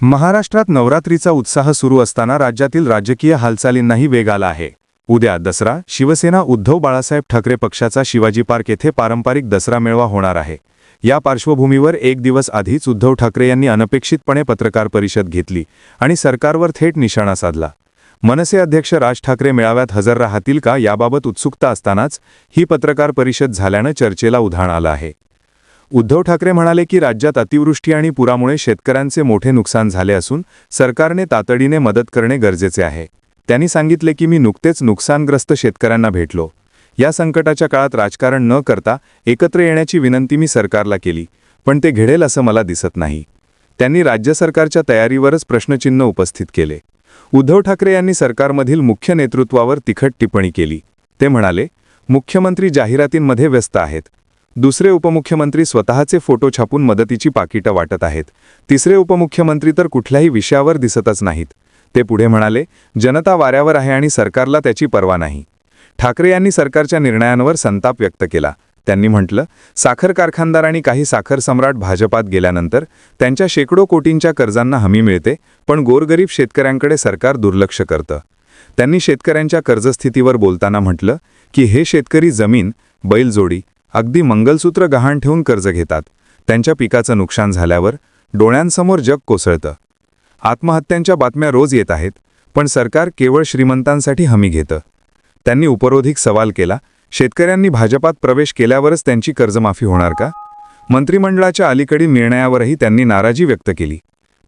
महाराष्ट्रात नवरात्रीचा उत्साह सुरू असताना राज्यातील राजकीय हालचालींनाही वेग आला आहे. उद्या दसरा शिवसेना उद्धव बाळासाहेब ठाकरे पक्षाचा शिवाजी पार्क येथे पारंपरिक दसरा मेळावा होणार आहे. या पार्श्वभूमीवर एक दिवस आधीच उद्धव ठाकरे यांनी अनपेक्षितपणे पत्रकार परिषद घेतली आणि सरकारवर थेट निशाणा साधला. मनसे अध्यक्ष राज ठाकरे मेळाव्यात हजर राहतील का याबाबत उत्सुकता असतानाच ही पत्रकार परिषद झाल्यानं चर्चेला उधाण आलं आहे. उद्धव ठाकरे म्हणाले की राज्यात अतिवृष्टी आणि पुरामुळे शेतकऱ्यांचे मोठे नुकसान झाले असून सरकारने तातडीने मदत करणे गरजेचे आहे. त्यांनी सांगितले की मी नुकतेच नुकसानग्रस्त शेतकऱ्यांना भेटलो. या संकटाच्या काळात राजकारण न करता एकत्र येण्याची विनंती मी सरकारला केली पण ते घडेल असं मला दिसत नाही. त्यांनी राज्य सरकारच्या तयारीवरच प्रश्नचिन्ह उपस्थित केले. उद्धव ठाकरे यांनी सरकारमधील मुख्य नेतृत्वावर तिखट टिप्पणी केली. ते म्हणाले मुख्यमंत्री जाहिरातींमध्ये व्यस्त आहेत. दुसरे उपमुख्यमंत्री स्वतःचे फोटो छापून मदतीची पाकिटं वाटत आहेत. तिसरे उपमुख्यमंत्री तर कुठल्याही विषयावर दिसतच नाहीत. ते पुढे म्हणाले जनता वाऱ्यावर आहे आणि सरकारला त्याची पर्वा नाही. ठाकरे यांनी सरकारच्या निर्णयांवर संताप व्यक्त केला. त्यांनी म्हटलं साखर कारखानदार आणि काही साखर सम्राट भाजपात गेल्यानंतर त्यांच्या शेकडो कोटींच्या कर्जांना हमी मिळते पण गोरगरीब शेतकऱ्यांकडे सरकार दुर्लक्ष करतं. त्यांनी शेतकऱ्यांच्या कर्जस्थितीवर बोलताना म्हटलं की हे शेतकरी जमीन बैलजोडी अगदी मंगलसूत्र गहाण ठेवून कर्ज घेतात. त्यांच्या पिकाचं नुकसान झाल्यावर डोळ्यांसमोर जग कोसळतं. आत्महत्यांच्या बातम्या रोज येत आहेत पण सरकार केवळ श्रीमंतांसाठी हमी घेतं. त्यांनी उपरोधिक सवाल केला शेतकऱ्यांनी भाजपात प्रवेश केल्यावरच त्यांची कर्जमाफी होणार का? मंत्रिमंडळाच्या अलीकडील निर्णयावरही त्यांनी नाराजी व्यक्त केली.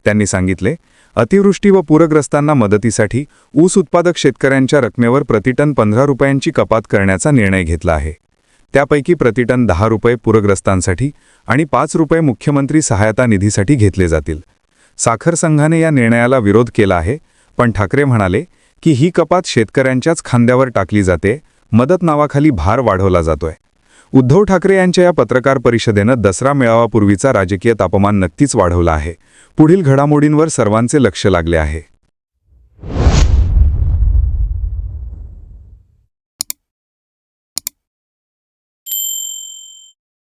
त्यांनी सांगितले अतिवृष्टी व पूरग्रस्तांना मदतीसाठी ऊस उत्पादक शेतकऱ्यांच्या रकमेवर प्रतिटन पंधरा रुपयांची कपात करण्याचा निर्णय घेतला आहे. त्यापैकी प्रतिटन दहा रुपये पूरग्रस्तांसाठी आणि पाच रुपये मुख्यमंत्री सहायता निधीसाठी घेतले जातील. साखर संघाने या निर्णयाला विरोध केला आहे पण ठाकरे म्हणाले की ही कपात शेतकऱ्यांच्याच खांद्यावर टाकली जाते मदत नावाखाली भार वाढवला जातोय. उद्धव ठाकरे यांच्या या पत्रकार परिषदेनं दसरा मेळावापूर्वीचा राजकीय तापमान नक्कीच वाढवला आहे. पुढील घडामोडींवर सर्वांचे लक्ष लागले आहे.